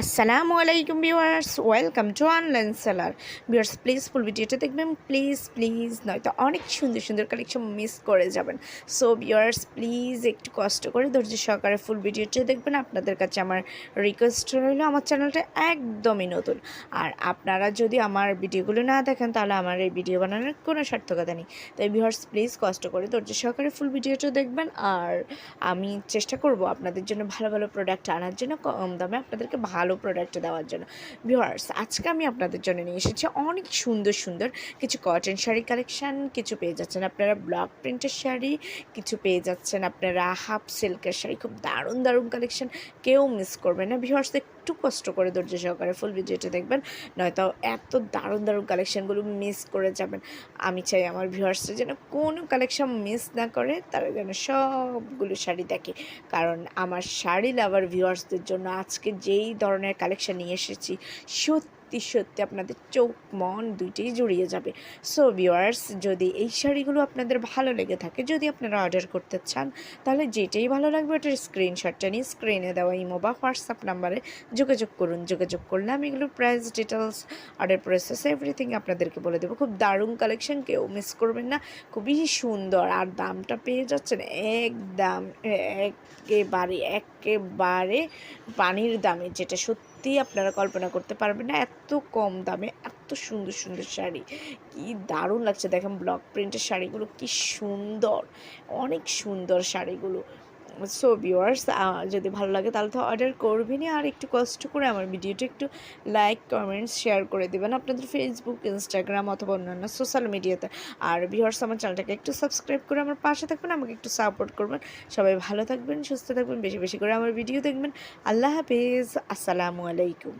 আসসালামু আলাইকুম viewers, welcome to online seller. Viewers, please full ভিডিওটা দেখবেন, প্লিজ প্লিজ, নয়তো অনেক সুন্দর সুন্দর কালেকশন মিস করে যাবেন। সো ভিউয়ার্স, প্লিজ একটু কষ্ট করে ধৈর্য সহকারে ফুল ভিডিওটা দেখবেন। আপনাদের কাছে আমার রিকোয়েস্ট রইল, আমার চ্যানেলটা একদমই নতুন। আর আপনারা যদি আমার ভিডিওগুলো না দেখেন, তাহলে আমার এই ভিডিও বানানোর কোনো সার্থকতা নেই। তাই ভিউয়ার্স, প্লিজ কষ্ট করে ধৈর্য সহকারে ফুল ভিডিওটা দেখবেন। আর আমি চেষ্টা করব আপনাদের জন্য ভালো ভালো প্রোডাক্ট আনার জন্য কম দামে আপনাদেরকে ভালো প্রোডাক্ট দেওয়ার জন্য। ভিওয়ার্স আজকে আমি আপনাদের জন্য নিয়ে এসেছি অনেক সুন্দর সুন্দর কিছু কটন শাড়ি কালেকশান কিছু পেয়ে যাচ্ছেন আপনারা ব্লক প্রিন্টের শাড়ি, কিছু পেয়ে যাচ্ছেন আপনারা হাফ সিল্কের শাড়ি, খুব দারুণ দারুণ কালেকশান কেউ মিস করবে না। ভিউয়ার্স একটু কষ্ট করে ধৈর্য সহকারে ফুল ভিডিওটা দেখবেন, নয়তো এত দারুণ দারুণ কালেকশানগুলো মিস করে যাবেন। আমি চাই আমার ভিউয়ার্সরা যেন কোনো কালেকশান মিস না করে, তারা যেন সবগুলো শাড়ি দেখে। কারণ আমার শাড়ি লাভার ভিউয়ার্সদের জন্য আজকে যেই ধরনের কালেকশান নিয়ে এসেছি, সত্যি সত্যি সত্যি আপনাদের চোখ, মন দুইটাই জড়িয়ে যাবে। সো ভিউয়ার্স যদি এই শাড়িগুলো আপনাদের ভালো লেগে থাকে, যদি আপনারা অর্ডার করতে চান, তাহলে যেটাই ভালো লাগবে ওটার স্ক্রিনশটটা নিয়ে স্ক্রিনে দেওয়া ইমো বা হোয়াটসঅ্যাপ নাম্বারে যোগাযোগ করুন। যোগাযোগ করলে আমি এগুলোর price details order process everything আপনাদেরকে বলে দেবো। খুব দারুণ কালেকশন কেউ মিস করবেন না। খুবই সুন্দর। আর দামটা পেয়ে যাচ্ছেন একদম একেবারে একেবারে পানির দামে, যেটা সত্যি আপনারা কল্পনা করতে পারবেন না এত কম দামে, এত সুন্দর সুন্দর শাড়ি। কি দারুণ লাগছে দেখেন ব্লক প্রিন্টের শাড়িগুলো, কি সুন্দর, অনেক সুন্দর শাড়িগুলো। সো ভিউয়ার্স যদি ভালো লাগে তাহলে তো অর্ডার করবেনই। আর একটু কষ্ট করে আমার ভিডিওটা একটু লাইক কমেন্টস শেয়ার করে দেবেন আপনাদের ফেসবুক ইনস্টাগ্রাম অথবা অন্যান্য সোশ্যাল মিডিয়াতে আর ভিউয়ার্স আমার চ্যানেলটাকে একটু সাবস্ক্রাইব করে আমার পাশে থাকবেন আমাকে একটু সাপোর্ট করবেন। সবাই ভালো থাকবেন, সুস্থ থাকবেন, বেশি বেশি করে আমার ভিডিও দেখবেন। আল্লাহ হাফিজ, আসসালামু আলাইকুম।